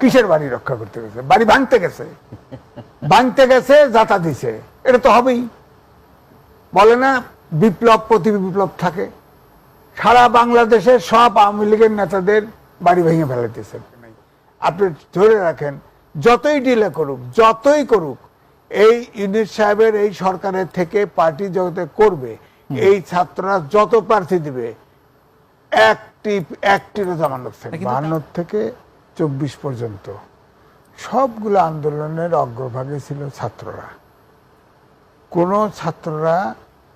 কিসের বাড়ি রক্ষা করতে গেছে? বাড়ি ভাঙতে গেছে। ভাঙতে গেছে যাতা দিছে। এটা তো হবেই। বলে না বিপ্লব প্রতি বিপ্লব থাকে। সারা বাংলাদেশের সব আওয়ামী লীগের নেতাদের বাড়ি ভেঙে ফেলাইতেছে। আপনি ধরে রাখেন যতই ডিলে করুক যতই করুক এই ইউনিট সাহেবের এই সরকারের থেকে পার্টি জগতে করবে এই ছাত্ররা যত প্রার্থী দিবে একটি একটিরও জামানত থাকে কিন্তু তা- বাহান্ন থেকে চব্বিশ পর্যন্ত। সবগুলো আন্দোলনের অগ্রভাগে ছিল ছাত্ররা। কোনো ছাত্ররা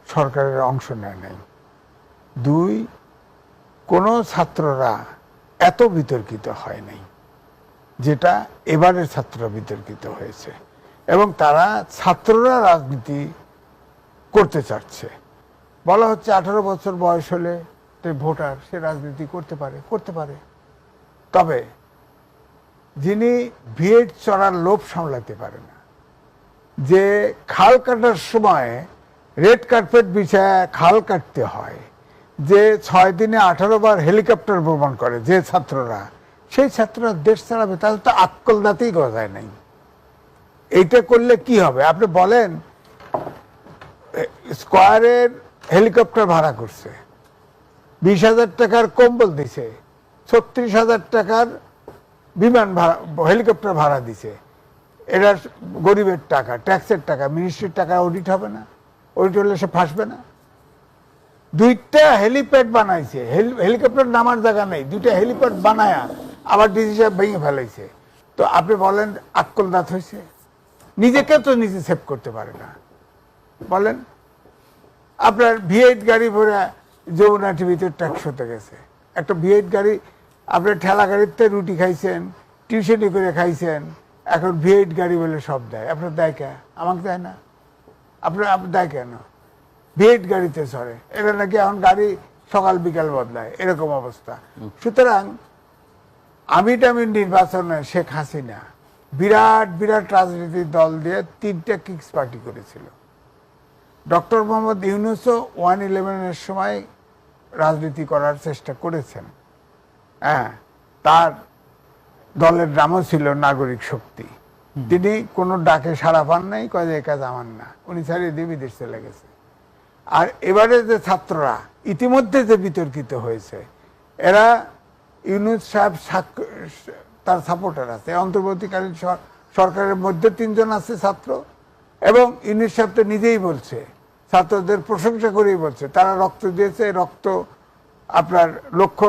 সরকারের অংশ নেয় নাই। দুই, কোনো ছাত্ররা এত বিতর্কিত হয় নাই, যেটা এবারের ছাত্ররা বিতর্কিত হয়েছে। এবং তারা ছাত্ররা রাজনীতি করতে চাচ্ছে। বলা হচ্ছে আঠারো বছর বয়স হলে ভোটার সে রাজনীতি করতে পারে করতে পারে। তবে যিনি ভিড় চড়ার লোভ সামলাতে পারে না। যে খাল কাটার সময় রেড কার্পেট বিছায় খাল কাটতে হয়, যে ছয় দিনে আঠারো বার হেলিকপ্টার ভ্রমণ করে, যে ছাত্ররা, সেই ছাত্ররা দেশ চালাবে, তাহলে তো আক্কল দাঁতেই গজায় নাই। এইটা করলে কি হবে? আপনি বলেন স্কোয়ারের হেলিকপ্টার ভাড়া করছে, বিশ হাজার টাকার কম্বল দিছে, ছত্রিশ হাজার টাকার বিমান ভাড়া, হেলিকপ্টার ভাড়া দিছে। এটা গরিবের টাকা, ট্যাক্সের টাকা মিনিস্ট্রির টাকা অডিট হবে না অডিট হলে সে ফাঁসবে না। দুইটা হেলিপ্যাড বানাইছে হেলিকপ্টার নামার জায়গা নেই, দুইটা হেলিপ্যাড বানায়া আবার ডিসি সাহেব ভেঙে ফেলাইছে। তো আপনি বলেন, আক্কল দাঁত হয়েছে নিজেকে তো নিজে সেভ করতে পারে না। বলেন, আপনার ভিএইট গাড়ি ভরে যমুনা টিভিতে ট্যাক্স হতে গেছে। একটা ভিএইট গাড়ি আপনার ঠেলা গাড়িতে রুটি খাইছেন, টিউশনি করে খাইছেন, এখন ভিএইট গাড়ি বলে সব দেয়। আপনার দেয় কে? আমাকে দেয় না। আপনার দেয় কেন? ভিএইট গাড়িতে চড়ে। এটা নাকি এখন গাড়ি সকাল, বিকাল বদলায়। এরকম অবস্থা। সুতরাং আমি টামি নির্বাচনে শেখ হাসিনা বিরাট বিরাট রাজনীতির দল দিয়ে তিনটা কিংস পার্টি করেছিল। ডক্টর মোহাম্মদ ইউনুসও ওয়ান ইলেভেনের সময় রাজনীতি করার চেষ্টা করেছেন। হ্যাঁ তার দলের নামও ছিল নাগরিক শক্তি। তিনি কোনো ডাকে সাড়া পান নাই কয়ে এ কাজ আমার না। উনি ছাড়িয়ে দিয়ে বিদেশ চলে গেছে। আর এবারে যে ছাত্ররা ইতিমধ্যে যে বিতর্কিত হয়েছে এরা ইউনুস সাহেব তার সাপোর্টার আছে অন্তর্বর্তীকালীন সরকারের মধ্যে তিনজন আছে ছাত্র এবং ইউনুস সাহেব তো নিজেই বলছে ছাত্রদের প্রশংসা করেই বলছে তারা রক্ত দিয়েছে রক্ত আপনার লক্ষ্য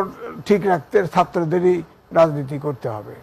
ঠিক রাখতে ছাত্রদেরই রাজনীতি করতে হবে।